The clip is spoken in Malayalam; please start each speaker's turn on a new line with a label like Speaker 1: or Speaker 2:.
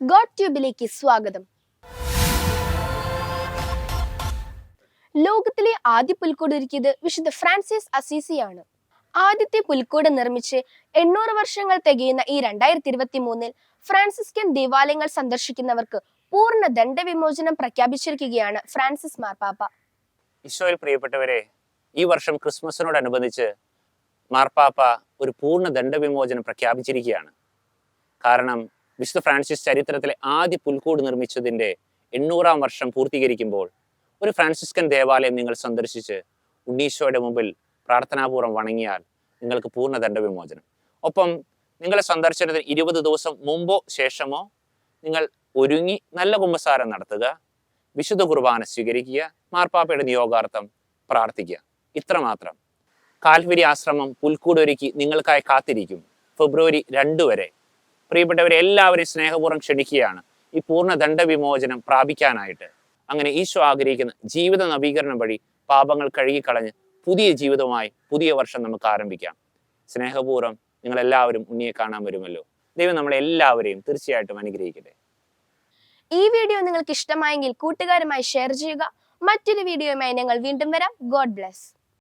Speaker 1: ഗോഡ് ട്യൂബിലേക്ക് സ്വാഗതം. ലോകത്തിലെ ആദ്യ പുൽക്കൂട് ഒരുക്കിയത് വിശുദ്ധ ഫ്രാൻസിസ് അസീസിയാണ്. ആദ്യത്തെ പുൽക്കൂട് നിർമ്മിച്ച് എണ്ണൂറ് വർഷങ്ങൾ തികയുന്ന ഈ രണ്ടായിരത്തി ഇരുപത്തി മൂന്നിൽ ഫ്രാൻസിസ്കൻ ദേവാലയങ്ങൾ സന്ദർശിക്കുന്നവർക്ക് പൂർണ ദണ്ഡവിമോചനം പ്രഖ്യാപിച്ചിരിക്കുകയാണ് ഫ്രാൻസിസ് മാർപ്പാപ്പ.
Speaker 2: ഈശോയിൽ പ്രിയപ്പെട്ടവരെ ഈ വർഷം ക്രിസ്മസിനോടനുബന്ധിച്ച് മാർപ്പാപ്പ ഒരു പൂർണ ദണ്ഡവിമോചനം പ്രഖ്യാപിച്ചിരിക്കുകയാണ്. കാരണം വിശുദ്ധ ഫ്രാൻസിസ് ചരിത്രത്തിലെ ആദ്യ പുൽക്കൂട് നിർമ്മിച്ചതിന്റെ എണ്ണൂറാം വർഷം പൂർത്തീകരിക്കുമ്പോൾ ഒരു ഫ്രാൻസിസ്കൻ ദേവാലയം നിങ്ങൾ സന്ദർശിച്ച് ഉണ്ണീശോയുടെ മുമ്പിൽ പ്രാർത്ഥനാപൂർവം വണങ്ങിയാൽ നിങ്ങൾക്ക് പൂർണ ദണ്ഡവിമോചനം. ഒപ്പം നിങ്ങളെ സന്ദർശനത്തിന് ഇരുപത് ദിവസം മുമ്പോ ശേഷമോ നിങ്ങൾ ഒരുങ്ങി നല്ല കുമ്പസാരം നടത്തുക വിശുദ്ധ കുർബാന സ്വീകരിക്കുക മാർപ്പാപ്പയുടെ നിയോഗാർത്ഥം പ്രാർത്ഥിക്കുക. ഇത്രമാത്രം കാൽവരി ആശ്രമം പുൽക്കൂടൊരുക്കി നിങ്ങൾക്കായി കാത്തിരിക്കും. ഫെബ്രുവരി രണ്ട് വരെ. പ്രിയപ്പെട്ടവരെ എല്ലാവരെയും സ്നേഹപൂർവം ക്ഷണിക്കുകയാണ്. ഈ പൂർണ ദണ്ഡവിമോചനം പ്രാപിക്കാനായിട്ട്. അങ്ങനെ ഈശോ ആഗ്രഹിക്കുന്ന ജീവിത നവീകരണം വഴി പാപങ്ങൾ കഴുകിക്കളഞ്ഞ് പുതിയ ജീവിതമായി പുതിയ വർഷം നമുക്ക് ആരംഭിക്കാം. സ്നേഹപൂർവം നിങ്ങളെല്ലാവരും ഉണ്ണിയെ കാണാൻ വരുമല്ലോ. ദൈവം നമ്മളെ എല്ലാവരെയും തീർച്ചയായിട്ടും അനുഗ്രഹിക്കട്ടെ.
Speaker 1: ഈ വീഡിയോ നിങ്ങൾക്ക് ഇഷ്ടമായെങ്കിൽ കൂട്ടുകാരുമായി ഷെയർ ചെയ്യുക. മറ്റൊരു വീഡിയോയുമായി ഞങ്ങൾ വീണ്ടും വരാം. God bless.